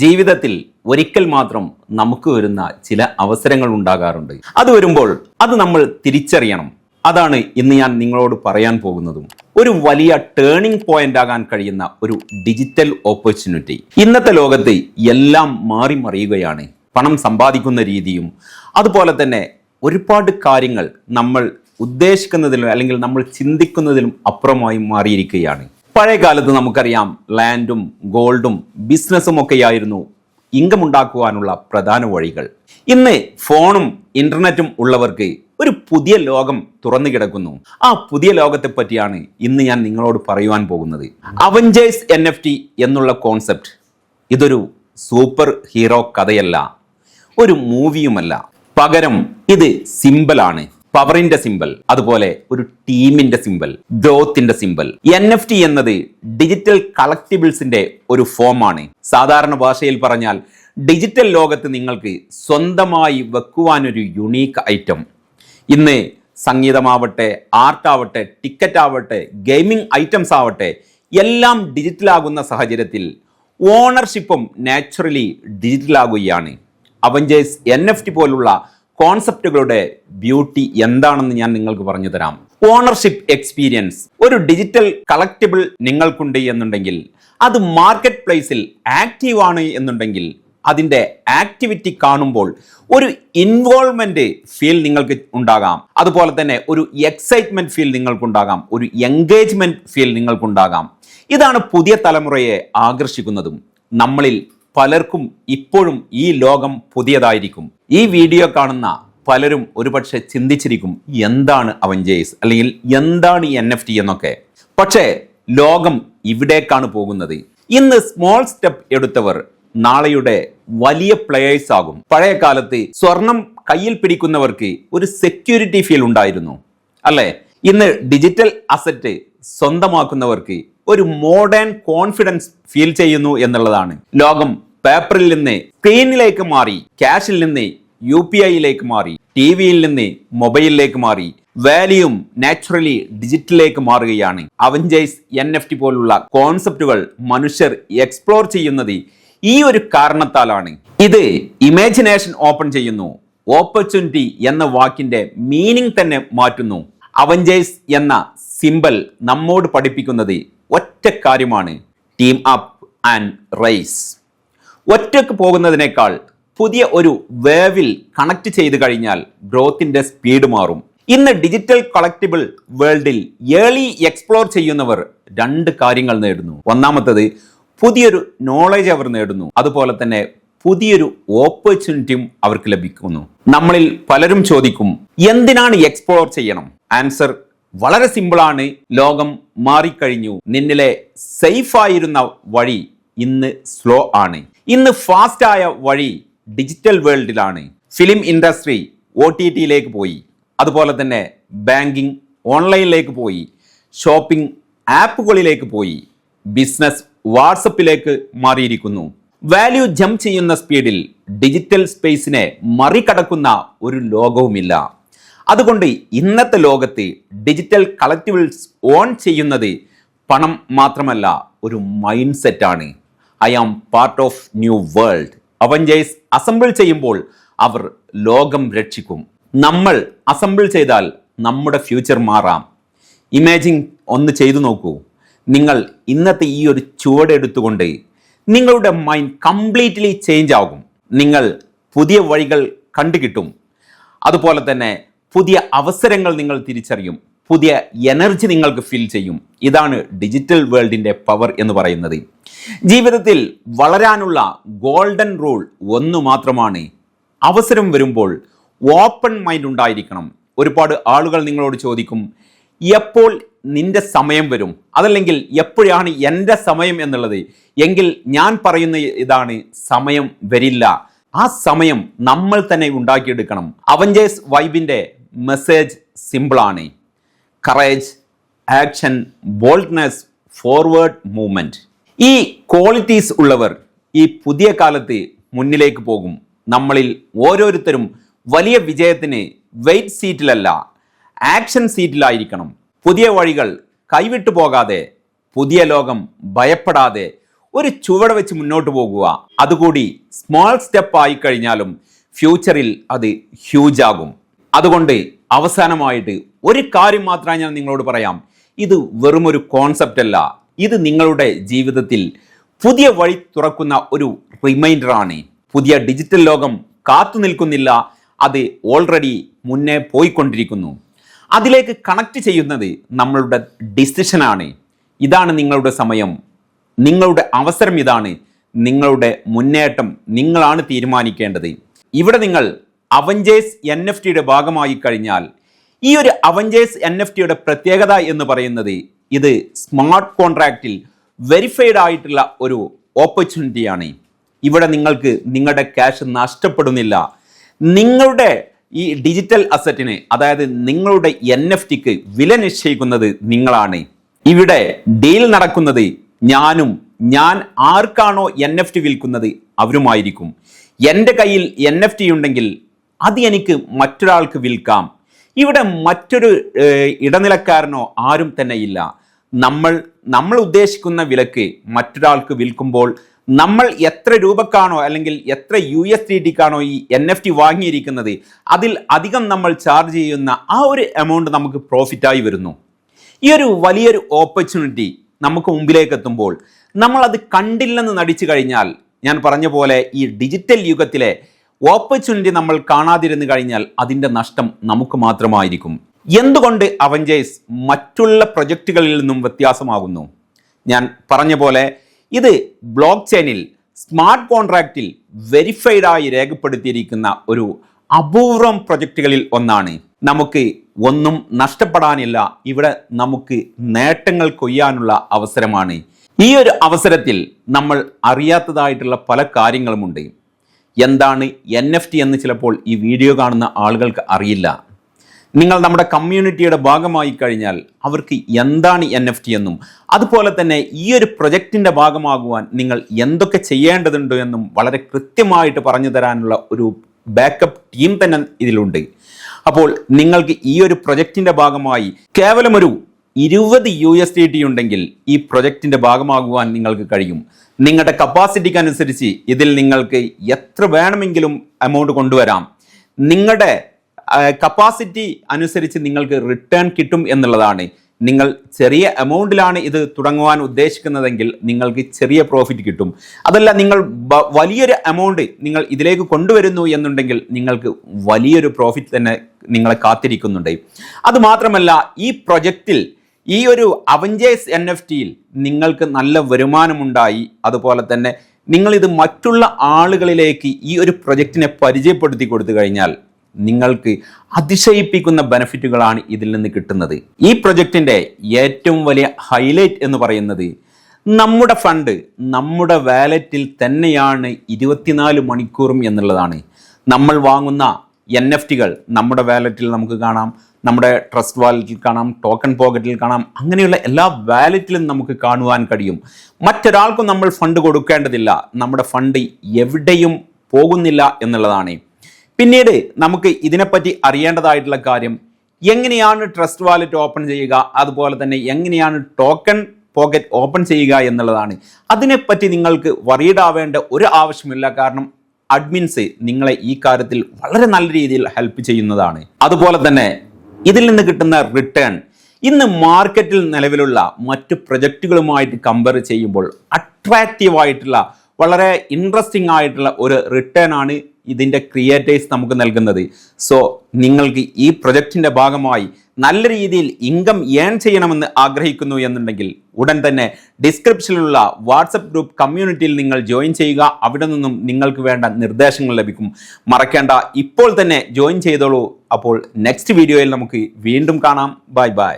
ജീവിതത്തിൽ ഒരിക്കൽ മാത്രം നമുക്ക് വരുന്ന ചില അവസരങ്ങൾ ഉണ്ടാകാറുണ്ട്. അത് വരുമ്പോൾ അത് നമ്മൾ തിരിച്ചറിയണം. അതാണ് ഇന്ന് ഞാൻ നിങ്ങളോട് പറയാൻ പോകുന്നതും. ഒരു വലിയ ടേണിംഗ് പോയിന്റ് ആകാൻ കഴിയുന്ന ഒരു ഡിജിറ്റൽ ഓപ്പർച്യൂണിറ്റി ഇന്നത്തെ ലോകത്ത് എല്ലാം മാറി മറിയുകയാണ്. പണം സമ്പാദിക്കുന്ന രീതിയും അതുപോലെ തന്നെ ഒരുപാട് കാര്യങ്ങൾ നമ്മൾ ഉദ്ദേശിക്കുന്നതിലും അല്ലെങ്കിൽ നമ്മൾ ചിന്തിക്കുന്നതിലും അപ്പുറമായി മാറിയിരിക്കുകയാണ്. പഴയ കാലത്ത് നമുക്കറിയാം ലാൻഡും ഗോൾഡും ബിസിനസ്സും ഒക്കെയായിരുന്നു ഇൻകം ഉണ്ടാക്കുവാനുള്ള പ്രധാന വഴികൾ. ഇന്ന് ഫോണും ഇന്റർനെറ്റും ഉള്ളവർക്ക് ഒരു പുതിയ ലോകം തുറന്നു കിടക്കുന്നു. ആ പുതിയ ലോകത്തെ പറ്റിയാണ് ഇന്ന് ഞാൻ നിങ്ങളോട് പറയുവാൻ പോകുന്നത്. അവഞ്ചേഴ്സ് എൻ എഫ് ടി എന്നുള്ള കോൺസെപ്റ്റ് ഇതൊരു സൂപ്പർ ഹീറോ കഥയല്ല ഒരു മൂവിയുമല്ല പകരം ഇത് സിമ്പിളാണ് പവറിന്റെ സിമ്പൽ അതുപോലെ ഒരു ടീമിന്റെ സിമ്പൽ ഗ്രോത്തിന്റെ സിമ്പൽ. എൻ എഫ് ടി എന്നത് ഡിജിറ്റൽ കളക്ടിബിൾസിന്റെ ഒരു ഫോമാണ്. സാധാരണ ഭാഷയിൽ പറഞ്ഞാൽ ഡിജിറ്റൽ ലോകത്ത് നിങ്ങൾക്ക് സ്വന്തമായി വെക്കുവാനൊരു യുണീക്ക് ഐറ്റം. ഇന്ന് സംഗീതമാവട്ടെ ആർട്ടാവട്ടെ ടിക്കറ്റ് ആവട്ടെ ഗെയിമിംഗ് ഐറ്റംസ് ആവട്ടെ എല്ലാം ഡിജിറ്റലാകുന്ന സാഹചര്യത്തിൽ ഓണർഷിപ്പും നാച്ചുറലി ഡിജിറ്റലാകുകയാണ്. അവഞ്ചേഴ്സ് എൻ എഫ് ടി പോലുള്ള കോൺസെപ്റ്റുകളുടെ ബ്യൂട്ടി എന്താണെന്ന് ഞാൻ നിങ്ങൾക്ക് പറഞ്ഞു തരാം. ഓണർഷിപ്പ് എക്സ്പീരിയൻസ് ഒരു ഡിജിറ്റൽ കളക്റ്റബിൾ നിങ്ങൾക്കുണ്ട് എന്നുണ്ടെങ്കിൽ അത് മാർക്കറ്റ് പ്ലേസിൽ ആക്റ്റീവ് ആണ് എന്നുണ്ടെങ്കിൽ അതിന്റെ ആക്ടിവിറ്റി കാണുമ്പോൾ ഒരു ഇൻവോൾവ്മെന്റ് ഫീൽ നിങ്ങൾക്ക് ഉണ്ടാകാം. അതുപോലെ തന്നെ ഒരു എക്സൈറ്റ്മെന്റ് ഫീൽ നിങ്ങൾക്കുണ്ടാകാം. ഒരു എൻഗേജ്മെന്റ് ഫീൽ നിങ്ങൾക്കുണ്ടാകാം. ഇതാണ് പുതിയ തലമുറയെ ആകർഷിക്കുന്നതും നമ്മളിൽ പലർക്കും ഇപ്പോഴും ഈ ലോകം പുതിയതായിരിക്കും. ഈ വീഡിയോ കാണുന്ന പലരും ഒരുപക്ഷെ ചിന്തിച്ചിരിക്കും എന്താണ് അവഞ്ചേഴ്സ്? അല്ലെങ്കിൽ എന്താണ് ഈ എൻ എഫ് ടി എന്നൊക്കെ. പക്ഷേ ലോകം ഇവിടേക്കാണ് പോകുന്നത്. ഇന്ന് സ്മോൾ സ്റ്റെപ്പ് എടുത്തവർ നാളെയുടെ വലിയ പ്ലേയേഴ്സ് ആകും. പഴയ കാലത്ത് സ്വർണം കയ്യിൽ പിടിക്കുന്നവർക്ക് ഒരു സെക്യൂരിറ്റി ഫീൽ ഉണ്ടായിരുന്നു. അല്ലേ? ഇന്ന് ഡിജിറ്റൽ അസറ്റ് സ്വന്തമാക്കുന്നവർക്ക് ഒരു മോഡേൺ കോൺഫിഡൻസ് ഫീൽ ചെയ്യുന്നു എന്നുള്ളതാണ്. ലോകം പേപ്പറിൽ നിന്ന് സ്ക്രീനിലേക്ക് മാറി ക്യാഷിൽ നിന്ന് യു പി ഐയിലേക്ക് മാറി ടി വിയിൽ നിന്ന് മൊബൈലിലേക്ക് മാറി വാല്യൂം നാച്ചുറലി ഡിജിറ്റലിലേക്ക് മാറുകയാണ്. അവഞ്ചേഴ്സ് എൻ എഫ് ടി പോലുള്ള കോൺസെപ്റ്റുകൾ മനുഷ്യർ എക്സ്പ്ലോർ ചെയ്യുന്നത് ഈ ഒരു കാരണത്താലാണ്. ഇത് ഇമാജിനേഷൻ ഓപ്പൺ ചെയ്യുന്നു. ഓപ്പർച്യൂണിറ്റി എന്ന വാക്കിന്റെ മീനിങ് തന്നെ മാറ്റുന്നു. അവഞ്ചേഴ്സ് എന്ന സിമ്പൽ നമ്മോട് പഠിപ്പിക്കുന്നത് ഒറ്റ കാര്യമാണ്. ടീം അപ്പ് ആൻഡ് റൈസ് ഒറ്റയ്ക്ക് പോകുന്നതിനേക്കാൾ പുതിയ ഒരു വേവിൽ കണക്ട് ചെയ്ത് കഴിഞ്ഞാൽ ഗ്രോത്തിന്റെ സ്പീഡ് മാറും. ഇന്ന് ഡിജിറ്റൽ കളക്റ്റിബിൾ വേൾഡിൽ ഏളി എക്സ്പ്ലോർ ചെയ്യുന്നവർ രണ്ട് കാര്യങ്ങൾ നേടുന്നു. ഒന്നാമത്തത് പുതിയൊരു നോളജ് അവർ നേടുന്നു. അതുപോലെ തന്നെ പുതിയൊരു ഓപ്പർച്യൂണിറ്റിയും അവർക്ക് ലഭിക്കുന്നു. നമ്മളിൽ പലരും ചോദിക്കും എന്തിനാണ് എക്സ്പ്ലോർ ചെയ്യണം? ആൻസർ വളരെ സിമ്പിളാണ് ലോകം മാറിക്കഴിഞ്ഞു. നിന്നിലെ സേഫ് ആയിരുന്ന വഴി ഇന്ന് സ്ലോ ആണ്. ഇന്ന് ഫാസ്റ്റായ വഴി ഡിജിറ്റൽ വേൾഡിലാണ്. ഫിലിം ഇൻഡസ്ട്രി ഒ ടി ടിയിലേക്ക് പോയി. അതുപോലെ തന്നെ ബാങ്കിങ് ഓൺലൈനിലേക്ക് പോയി. ഷോപ്പിംഗ് ആപ്പുകളിലേക്ക് പോയി. ബിസിനസ് വാട്സപ്പിലേക്ക് മാറിയിരിക്കുന്നു. വാല്യൂ ജംപ് ചെയ്യുന്ന സ്പീഡിൽ ഡിജിറ്റൽ സ്പേസിനെ മറികടക്കുന്ന ഒരു ലോകവുമില്ല. അതുകൊണ്ട് ഇന്നത്തെ ലോകത്ത് ഡിജിറ്റൽ കളക്റ്റിബിൾസ് ഓൺ ചെയ്യുന്നത് പണം മാത്രമല്ല ഒരു മൈൻഡ് സെറ്റാണ് I am part of new world Avengers assemble ചെയ്യുമ്പോൾ അവർ ലോകം രക്ഷിക്കും. നമ്മൾ അസംബിൾ ചെയ്താൽ നമ്മുടെ ഫ്യൂച്ചർ മാറാം. ഇമാജിൻ ഒന്ന് ചെയ്തു നോക്കൂ. നിങ്ങൾ ഇന്നത്തെ ഈ ഒരു ചുവടെടുത്തുകൊണ്ട് നിങ്ങളുടെ മൈൻഡ് കംപ്ലീറ്റ്ലി ചേഞ്ച് ആകും. നിങ്ങൾ പുതിയ വഴികൾ കണ്ടുകിട്ടും. അതുപോലെ തന്നെ പുതിയ അവസരങ്ങൾ നിങ്ങൾ തിരിച്ചറിയും. പുതിയ എനർജി നിങ്ങൾക്ക് ഫീൽ ചെയ്യും. ഇതാണ് ഡിജിറ്റൽ വേൾഡിന്റെ പവർ എന്ന് പറയുന്നത്. ജീവിതത്തിൽ വളരാനുള്ള ഗോൾഡൻ റൂൾ ഒന്ന് മാത്രമാണ് അവസരം വരുമ്പോൾ ഓപ്പൺ മൈൻഡ് ഉണ്ടായിരിക്കണം. ഒരുപാട് ആളുകൾ നിങ്ങളോട് ചോദിക്കും എപ്പോൾ നിന്റെ സമയം വരും? അതല്ലെങ്കിൽ എപ്പോഴാണ് എന്റെ സമയം എന്നുള്ളത്? എങ്കിൽ ഞാൻ പറയുന്ന ഇതാണ് സമയം വരില്ല. ആ സമയം നമ്മൾ തന്നെ ഉണ്ടാക്കിയെടുക്കണം. അവഞ്ചേഴ്സ് വൈബിന്റെ മെസ്സേജ് സിമ്പിളാണ് courage action boldness forward movement ഈ ക്വാളിറ്റീസ് ഉള്ളവർ ഈ പുതിയ കാലത്ത് മുന്നിലേക്ക് പോകും. നമ്മളിൽ ഓരോരുത്തരും വലിയ വിജയത്തിന് വെയിറ്റ് സീറ്റിലല്ല ആക്ഷൻ സീറ്റിലായിരിക്കണം പുതിയ വഴികൾ കൈവിട്ടു പോകാതെ പുതിയ ലോകം ഭയപ്പെടാതെ ഒരു ചുവട് വെച്ച് മുന്നോട്ട് പോകുക. അതുകൂടി സ്മോൾ സ്റ്റെപ്പ് ആയി കഴിഞ്ഞാലും ഫ്യൂച്ചറിൽ അത് ഹ്യൂജ് ആകും. അതുകൊണ്ട് അവസാനമായിട്ട് ഒരു കാര്യം മാത്രമേ ഞാൻ നിങ്ങളോട് പറയാം. ഇത് വെറുമൊരു കോൺസെപ്റ്റ് അല്ല. ഇത് നിങ്ങളുടെ ജീവിതത്തിൽ പുതിയ വഴി തുറക്കുന്ന ഒരു റിമൈൻഡറാണ് പുതിയ ഡിജിറ്റൽ ലോകം കാത്തു നിൽക്കുന്നില്ല. അത് ഓൾറെഡി മുന്നേ പോയിക്കൊണ്ടിരിക്കുന്നു. അതിലേക്ക് കണക്ട് ചെയ്യുന്നത് നമ്മളുടെ ഡിസിഷനാണ് ഇതാണ് നിങ്ങളുടെ സമയം. നിങ്ങളുടെ അവസരം ഇതാണ്. നിങ്ങളുടെ മുന്നേറ്റം നിങ്ങളാണ് തീരുമാനിക്കേണ്ടത്. ഇവിടെ നിങ്ങൾ അവഞ്ചേഴ്സ് എൻ എഫ് ടിയുടെ ഭാഗമായി കഴിഞ്ഞാൽ ഈ ഒരു അവഞ്ചേഴ്സ് എൻ എഫ് ടിയുടെ പ്രത്യേകത എന്ന് പറയുന്നത് ഇത് സ്മാർട്ട് കോൺട്രാക്റ്റിൽ വെരിഫൈഡ് ആയിട്ടുള്ള ഒരു ഓപ്പർച്യൂണിറ്റിയാണ് ഇവിടെ നിങ്ങൾക്ക് നിങ്ങളുടെ ക്യാഷ് നഷ്ടപ്പെടുന്നില്ല. നിങ്ങളുടെ ഈ ഡിജിറ്റൽ അസറ്റിന് അതായത് നിങ്ങളുടെ എൻ എഫ് ടിക്ക് വില നിശ്ചയിക്കുന്നത് നിങ്ങളാണ്. ഇവിടെ ഡീൽ നടക്കുന്നത് ഞാനും ഞാൻ ആർക്കാണോ എൻ എഫ് ടി വിൽക്കുന്നത് അവരുമായിരിക്കും. എന്റെ കയ്യിൽ എൻ എഫ് ടി ഉണ്ടെങ്കിൽ അത് എനിക്ക് മറ്റൊരാൾക്ക് വിൽക്കാം. ഇവിടെ മറ്റൊരു ഇടനിലക്കാരനോ ആരും തന്നെ ഇല്ല. നമ്മൾ നമ്മൾ ഉദ്ദേശിക്കുന്ന വിലക്ക് മറ്റൊരാൾക്ക് വിൽക്കുമ്പോൾ നമ്മൾ എത്ര രൂപക്കാണോ അല്ലെങ്കിൽ എത്ര യു എസ് ഡി ടിക്കാണോ ഈ എൻ എഫ് ടി വാങ്ങിയിരിക്കുന്നത് അതിൽ അധികം നമ്മൾ ചാർജ് ചെയ്യുന്ന ആ ഒരു എമൗണ്ട് നമുക്ക് പ്രോഫിറ്റായി വരുന്നു. ഈ ഒരു വലിയൊരു ഓപ്പർച്യൂണിറ്റി നമുക്ക് മുമ്പിലേക്ക് എത്തുമ്പോൾ നമ്മൾ അത് കണ്ടില്ലെന്ന് നടിച്ചു കഴിഞ്ഞാൽ ഞാൻ പറഞ്ഞ പോലെ ഈ ഡിജിറ്റൽ യുഗത്തിലെ ഓപ്പർച്യൂണിറ്റി നമ്മൾ കാണാതിരുന്നു കഴിഞ്ഞാൽ അതിന്റെ നഷ്ടം നമുക്ക് മാത്രമായിരിക്കും. എന്തുകൊണ്ട് അവഞ്ചേഴ്സ് മറ്റുള്ള പ്രൊജക്റ്റുകളിൽ നിന്നും വ്യത്യാസമാകുന്നു? ഞാൻ പറഞ്ഞ പോലെ ഇത് ബ്ലോക്ക് ചെയിനിൽ സ്മാർട്ട് കോൺട്രാക്റ്റിൽ വെരിഫൈഡായി രേഖപ്പെടുത്തിയിരിക്കുന്ന ഒരു അപൂർവം പ്രൊജക്റ്റുകളിൽ ഒന്നാണ്. നമുക്ക് ഒന്നും നഷ്ടപ്പെടാനില്ല. ഇവിടെ നമുക്ക് നേട്ടങ്ങൾ കൊയ്യാനുള്ള അവസരമാണ്. ഈ ഒരു അവസരത്തിൽ നമ്മൾ അറിയാത്തതായിട്ടുള്ള പല കാര്യങ്ങളുമുണ്ട്. എന്താണ് എൻ എഫ് ടി എന്ന് ചിലപ്പോൾ ഈ വീഡിയോ കാണുന്ന ആളുകൾക്ക് അറിയില്ല. നിങ്ങൾ നമ്മുടെ കമ്മ്യൂണിറ്റിയുടെ ഭാഗമായി കഴിഞ്ഞാൽ അവർക്ക് എന്താണ് എൻ എഫ് ടി എന്നും അതുപോലെ തന്നെ ഈ ഒരു പ്രൊജക്റ്റിന്റെ ഭാഗമാകുവാൻ നിങ്ങൾ എന്തൊക്കെ ചെയ്യേണ്ടതുണ്ട് എന്നും വളരെ കൃത്യമായിട്ട് പറഞ്ഞു തരാനുള്ള ഒരു ബാക്കപ്പ് ടീം തന്നെ ഇതിലുണ്ട്. അപ്പോൾ നിങ്ങൾക്ക് ഈ ഒരു പ്രൊജക്റ്റിന്റെ ഭാഗമായി കേവലമൊരു ഇരുപത് യു എസ് ഡി ടി ഉണ്ടെങ്കിൽ ഈ പ്രൊജക്റ്റിന്റെ ഭാഗമാകുവാൻ നിങ്ങൾക്ക് കഴിയും. നിങ്ങളുടെ കപ്പാസിറ്റിക്ക് അനുസരിച്ച് ഇതിൽ നിങ്ങൾക്ക് എത്ര വേണമെങ്കിലും എമൗണ്ട് കൊണ്ടുവരാം. നിങ്ങളുടെ കപ്പാസിറ്റി അനുസരിച്ച് നിങ്ങൾക്ക് റിട്ടേൺ കിട്ടും എന്നുള്ളതാണ്. നിങ്ങൾ ചെറിയ എമൗണ്ടിലാണ് ഇത് തുടങ്ങുവാൻ ഉദ്ദേശിക്കുന്നതെങ്കിൽ നിങ്ങൾക്ക് ചെറിയ പ്രോഫിറ്റ് കിട്ടും. അതല്ല നിങ്ങൾ വലിയൊരു എമൗണ്ട് നിങ്ങൾ ഇതിലേക്ക് കൊണ്ടുവരുന്നു എന്നുണ്ടെങ്കിൽ നിങ്ങൾക്ക് വലിയൊരു പ്രോഫിറ്റ് തന്നെ നിങ്ങളെ കാത്തിരിക്കുന്നുണ്ട്. അതുമാത്രമല്ല ഈ പ്രൊജക്റ്റിൽ ഈ ഒരു അവഞ്ചേഴ്സ് എൻ എഫ് ടിയിൽ നിങ്ങൾക്ക് നല്ല വരുമാനമുണ്ടായി. അതുപോലെ തന്നെ നിങ്ങളിത് മറ്റുള്ള ആളുകളിലേക്ക് ഈ ഒരു പ്രൊജക്റ്റിനെ പരിചയപ്പെടുത്തി കൊടുത്തു കഴിഞ്ഞാൽ നിങ്ങൾക്ക് അതിശയിപ്പിക്കുന്ന ബെനഫിറ്റുകളാണ് ഇതിൽ നിന്ന് കിട്ടുന്നത്. ഈ പ്രൊജക്റ്റിന്റെ ഏറ്റവും വലിയ ഹൈലൈറ്റ് എന്ന് പറയുന്നത് നമ്മുടെ ഫണ്ട് നമ്മുടെ വാലറ്റിൽ തന്നെയാണ് ഇരുപത്തിനാല് മണിക്കൂറും എന്നുള്ളതാണ്. നമ്മൾ വാങ്ങുന്ന എൻ എഫ് ടികൾ നമ്മുടെ വാലറ്റിൽ നമുക്ക് കാണാം നമ്മുടെ ട്രസ്റ്റ് വാലറ്റിൽ കാണാം ടോക്കൺ പോക്കറ്റിൽ കാണാം അങ്ങനെയുള്ള എല്ലാ വാലറ്റിലും നമുക്ക് കാണുവാൻ കഴിയും. മറ്റൊരാൾക്കും നമ്മൾ ഫണ്ട് കൊടുക്കേണ്ടതില്ല. നമ്മുടെ ഫണ്ട് എവിടെയും പോകുന്നില്ല എന്നുള്ളതാണ്. പിന്നീട് നമുക്ക് ഇതിനെപ്പറ്റി അറിയേണ്ടതായിട്ടുള്ള കാര്യം എങ്ങനെയാണ് ട്രസ്റ്റ് വാലറ്റ് ഓപ്പൺ ചെയ്യുക അതുപോലെ തന്നെ എങ്ങനെയാണ് ടോക്കൺ പോക്കറ്റ് ഓപ്പൺ ചെയ്യുക എന്നുള്ളതാണ്. അതിനെപ്പറ്റി നിങ്ങൾക്ക് വറീഡാവേണ്ട ഒരു ആവശ്യമില്ല. കാരണം അഡ്മിൻസ് നിങ്ങളെ ഈ കാര്യത്തിൽ വളരെ നല്ല രീതിയിൽ ഹെൽപ്പ് ചെയ്യുന്നതാണ്. അതുപോലെ തന്നെ ഇതിൽ നിന്ന് കിട്ടുന്ന റിട്ടേൺ ഇന്ന് മാർക്കറ്റിൽ നിലവിലുള്ള മറ്റ് പ്രൊജക്റ്റുകളുമായിട്ട് കമ്പയർ ചെയ്യുമ്പോൾ അട്രാക്റ്റീവ് ആയിട്ടുള്ള വളരെ ഇൻട്രസ്റ്റിംഗ് ആയിട്ടുള്ള ഒരു റിട്ടേൺ ആണ് ഇതിന്റെ ക്രിയേറ്റേഴ്സ് നമുക്ക് നൽകുന്നത്. സോ നിങ്ങൾക്ക് ഈ പ്രൊജക്റ്റിന്റെ ഭാഗമായി നല്ല രീതിയിൽ ഇൻകം ഏൺ ചെയ്യണമെന്ന് ആഗ്രഹിക്കുന്നു എന്നുണ്ടെങ്കിൽ ഉടൻ തന്നെ ഡിസ്ക്രിപ്ഷനിലുള്ള വാട്സപ്പ് ഗ്രൂപ്പ് കമ്മ്യൂണിറ്റിയിൽ നിങ്ങൾ ജോയിൻ ചെയ്യുക. അവിടെ നിന്നും നിങ്ങൾക്ക് വേണ്ട നിർദ്ദേശങ്ങൾ ലഭിക്കും. മറക്കേണ്ട. ഇപ്പോൾ തന്നെ ജോയിൻ ചെയ്തോളൂ. അപ്പോൾ നെക്സ്റ്റ് വീഡിയോയിൽ നമുക്ക് വീണ്ടും കാണാം. Bye bye